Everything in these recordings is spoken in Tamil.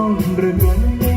้องเรือน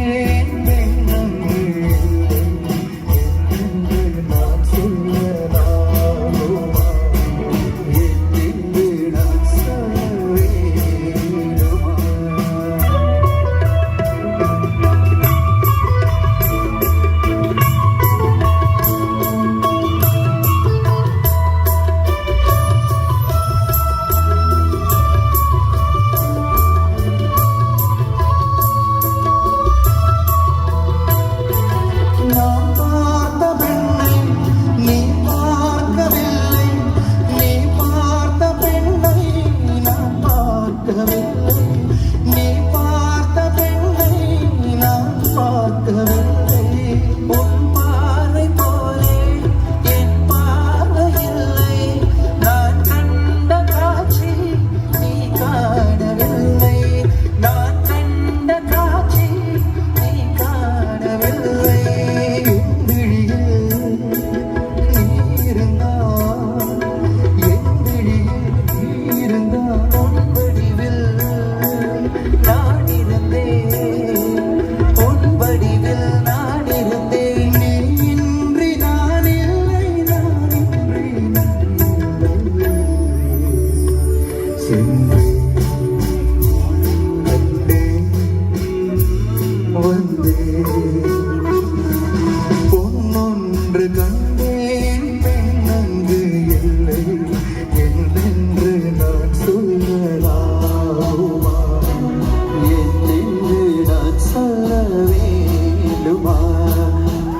வேண்டுமா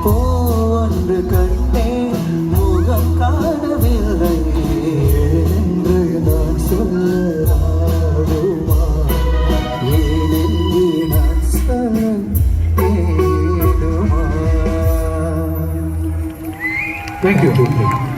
போ ஒன்று கண்டே முகம் காணவில்லை என்று நான் சொல்லலாகுமா? ஏனென்று நான் சொல்ல Thank.